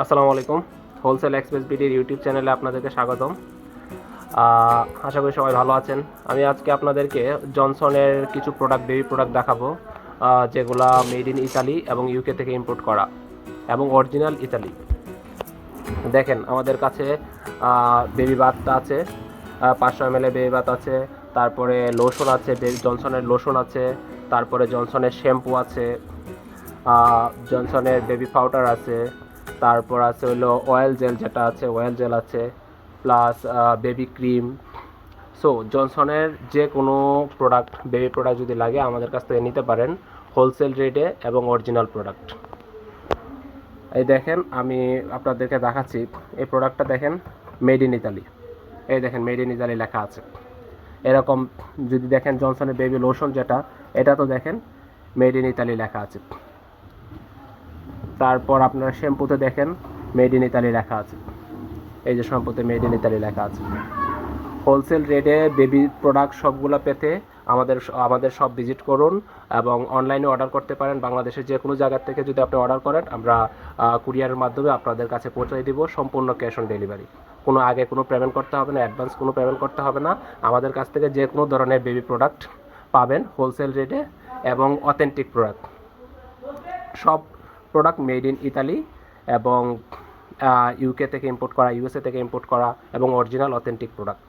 আসসালামু আলাইকুম। Wholesale express বিডির YouTube চ্যানেলে আপনাদেরকে স্বাগতম। আশা করি সবাই ভালো আছেন। আমি আজকে আপনাদেরকে জনসনের কিছু প্রোডাক্ট বেবি প্রোডাক্ট দেখাবো যেগুলা মেড ইন ইতালি এবং ইউকে থেকে ইম্পোর্ট করা এবং অরিজিনাল ইতালি দেখেন, আমাদের কাছে বেবি বাথটা আছে পাঁচশো এম বেবি বাথ আছে, তারপরে লোশন আছে জনসনের লোশন আছে, তারপরে জনসনের শ্যাম্পু আছে জনসনের বেবি পাউডার আছে তারপর আছে হলো অয়েল জেল যেটা আছে অয়েল জেল আছে প্লাস বেবি ক্রিম সো জনসনের যে কোনো প্রোডাক্ট বেবি প্রোডাক্ট যদি লাগে, আমাদের কাছ থেকে নিতে পারেন হোলসেল রেটে এবং অরিজিনাল প্রোডাক্ট এই দেখেন, আমি আপনাদেরকে দেখাচ্ছি, এই প্রোডাক্টটা দেখেন মেড ইন ইতালি এই দেখেন মেড ইন ইতালি লেখা আছে। এরকম যদি দেখেন জনসনের বেবি লোশন যেটা, এটা তো দেখেন মেড ইন ইতালি লেখা আছে। তারপর আপনার শ্যাম্পুতে দেখেন মেড ইন ইতালি লেখা আছে। এই যে শ্যাম্পুতে মেড ইন ইতালি লেখা আছে। হোলসেল রেটে বেবি প্রোডাক্ট সবগুলো পেতে আমাদের আমাদের সব ভিজিট করুন এবং অনলাইনে অর্ডার করতে পারেন। বাংলাদেশের যে কোনো জায়গার থেকে যদি আপনি অর্ডার করেন, আমরা কুরিয়ারের মাধ্যমে আপনাদের কাছে পৌঁছে দিব সম্পূর্ণ ক্যাশ অন ডেলিভারি কোনো আগে কোনো পেমেন্ট করতে হবে না অ্যাডভান্স কোনো পেমেন্ট করতে হবে না। আমাদের কাছ থেকে যে কোনো ধরনের বেবি প্রোডাক্ট পাবেন হোলসেল রেটে এবং অথেন্টিক প্রোডাক্ট সব প্রোডাক্ট মেড ইন ইতালি এবং ইউকে থেকে ইম্পোর্ট করা ইউএসএ থেকে ইম্পোর্ট করা এবং original authentic product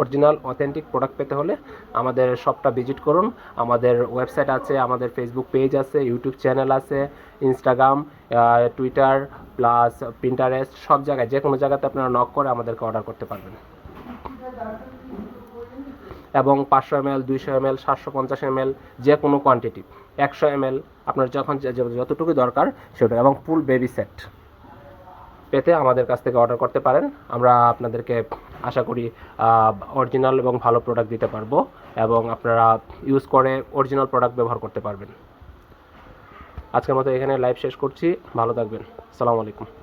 original authentic product পেতে হলে আমাদের শপটা ভিজিট করুন। আমাদের ওয়েবসাইট আছে, আমাদের ফেসবুক পেজ আছে ইউটিউব চ্যানেল আছে ইনস্টাগ্রাম টুইটার প্লাস প্রিন্টারেস্ট সব জায়গায়। যে কোনো জায়গাতে আপনারা নক করে আমাদেরকে অর্ডার করতে পারবেন। এবং পাঁচশো এম এল দুইশো এম এল সাতশো পঞ্চাশ এম এল যে কোনো কোয়ান্টিটি একশো এম এল আপনার যখন যতটুকু দরকার সেটা, এবং ফুল বেবি সেট পেতে আমাদের কাছ থেকে অর্ডার করতে পারেন। আমরা আপনাদেরকে আশা করি অরিজিনাল এবং ভালো প্রোডাক্ট দিতে পারব এবং আপনারা ইউজ করে অরিজিনাল প্রোডাক্ট ব্যবহার করতে পারবেন। আজকের মতো এখানে লাইভ শেষ করছি। ভালো থাকবেন। আসসালামু আলাইকুম।